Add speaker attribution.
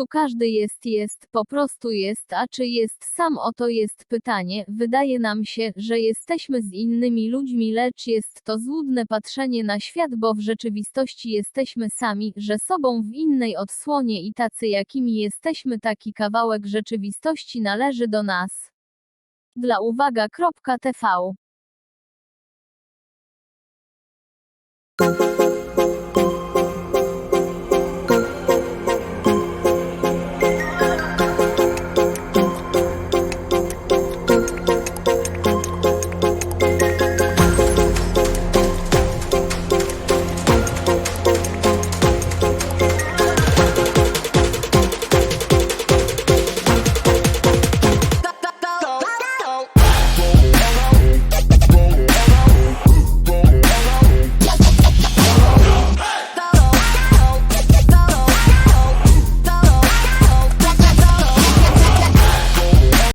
Speaker 1: prostu każdy jest jest, po prostu jest, a czy jest sam oto jest pytanie, wydaje nam się, że jesteśmy z innymi ludźmi, lecz jest to złudne patrzenie na świat, bo w rzeczywistości jesteśmy sami, że sobą w innej odsłonie i tacy jakimi jesteśmy, taki kawałek rzeczywistości należy do nas. Dla uwaga.tv Thank you.